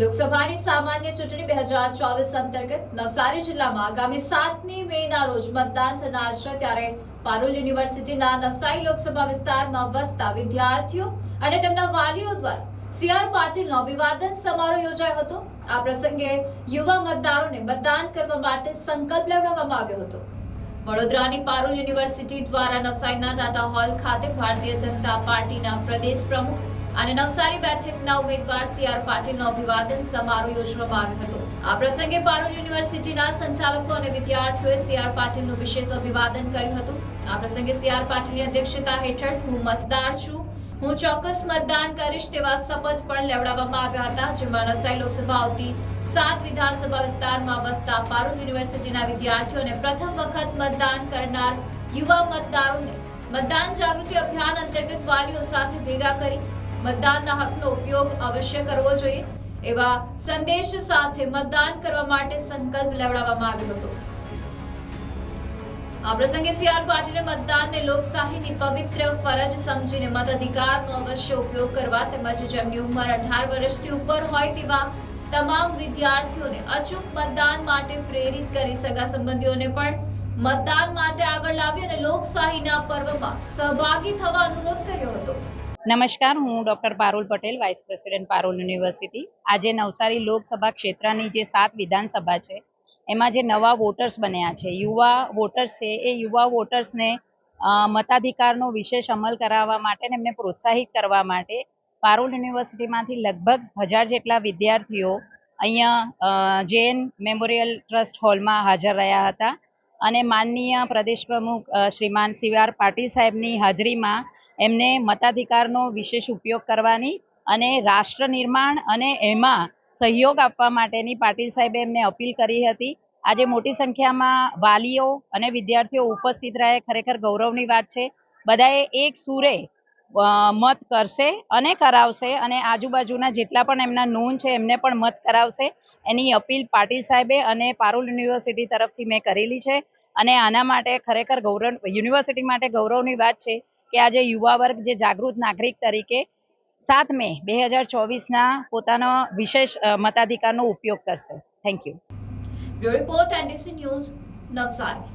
લોકસભાની સામાન્ય ચૂંટણી બે હજાર ચોવીસ અંતર્ગત નવસારી જિલ્લામાં આગામી સાતમી મે ના રોજ મતદાન થનાર છે. ત્યારે પારુલ યુનિવર્સિટીના નવસારી લોકસભા વિસ્તારમાં વસતા વિદ્યાર્થીઓ અને તેમના વાલીઓ દ્વારા સીઆર પાટીલનો અભિવાદન સમારોહ યોજાયો હતો. આ પ્રસંગે યુવા મતદારોને મતદાન કરવા માટે સંકલ્પ લેવડાવવામાં આવ્યો હતો. વડોદરાની પારુલ યુનિવર્સિટી દ્વારા નવસારીના ટાટા હોલ ખાતે ભારતીય જનતા પાર્ટીના પ્રદેશ પ્રમુખ અને નવસારી બેઠકના ઉમેદવાર સી આર પાટીલનો અભિવાદન સમારોહ યોજવામાં આવ્યો હતો. આ પ્રસંગે પારૂલ યુનિવર્સિટીના સંચાલકો અને વિદ્યાર્થીઓએ સી આર પાટીલનું વિશેષ અભિવાદન કર્યું હતું. આ પ્રસંગે સી આર પાટીલની અધ્યક્ષતા હેઠળ હું મતદાર છું. હું ચોક્કસ મતદાન કરીશ તેવા શપથ પણ લેવડાવવામાં આવ્યા હતા, જેમાં નવસારી લોકસભા આવતી સાત વિધાનસભા વિસ્તારમાં વસતા પારૂલ યુનિવર્સિટીના વિદ્યાર્થીઓને પ્રથમ વખત મતદાન કરનાર યુવા મતદારોને મતદાન જાગૃતિ અભિયાન અંતર્ગત વાલીઓ સાથે ભેગા કરી મતદાનના હકનો ઉપયોગ અવશ્ય કરવો જોઈએ, એવા સંદેશ સાથે મતદાન કરવા માટે સંકલ્પ લેવડાવવામાં આવ્યો હતો. આ પ્રસંગે સી આર પાટીલે મતદાનને લોકશાહીની પવિત્ર ફરજ સમજીને મતાધિકારનો અવશ્ય ઉપયોગ કરવા તેમજ જેમની ઉંમર અઢાર વર્ષથી ઉપર હોય તેવા તમામ વિદ્યાર્થીઓને અચૂક મતદાન માટે પ્રેરિત કરી સગા સંબંધીઓને પણ મતદાન માટે આગળ લાવી અને લોકશાહીના પર્વમાં સહભાગી થવા અનુરોધ કર્યો હતો. નમસ્કાર, હું doctor Parul Patel vice president Parul university આજે નવસારી લોકસભા ક્ષેત્રની જે સાત વિધાનસભા છે, એમાં જે નવા વોટર્સ બન્યા છે, યુવા વોટર્સ છે, એ યુવા વોટર્સને મતાધિકારનો વિશેષ અમલ કરાવવા માટે એમને પ્રોત્સાહિત કરવા માટે પારુલ યુનિવર્સિટીમાંથી લગભગ હજાર જેટલા વિદ્યાર્થીઓ અહીંયા જૈન મેમોરિયલ ટ્રસ્ટ હોલમાં હાજર રહ્યા હતા. અને માનનીય પ્રદેશ પ્રમુખ શ્રીમાન સી આર પાટીલ સાહેબની હાજરીમાં એમને મતાધિકારનો વિશેષ ઉપયોગ કરવાની અને રાષ્ટ્ર નિર્માણ અને એમાં સહયોગ આપવા માટેની પાટીલ સાહેબે એમને અપીલ કરી હતી. આજે મોટી સંખ્યામાં વાલીઓ અને વિદ્યાર્થીઓ ઉપસ્થિત રહે, ખરેખર ગૌરવની વાત છે. બધાએ એક સુરે મત કરશે અને કરાવશે અને આજુબાજુના જેટલા પણ એમના નોન છે, એમને પણ મત કરાવશે. એની અપીલ પાટીલ સાહેબે અને પારુલ યુનિવર્સિટી તરફથી મેં કરેલી છે. અને આના માટે ખરેખર ગૌરવ, યુનિવર્સિટી માટે ગૌરવની વાત છે. કે આજે યુવા વર્ગ જે જાગૃત નાગરિક તરીકે સાત મે બે હજાર ચોવીસના પોતાનો વિશેષ મતાધિકારનો ઉપયોગ કરશે. Thank you report NDC news Navsari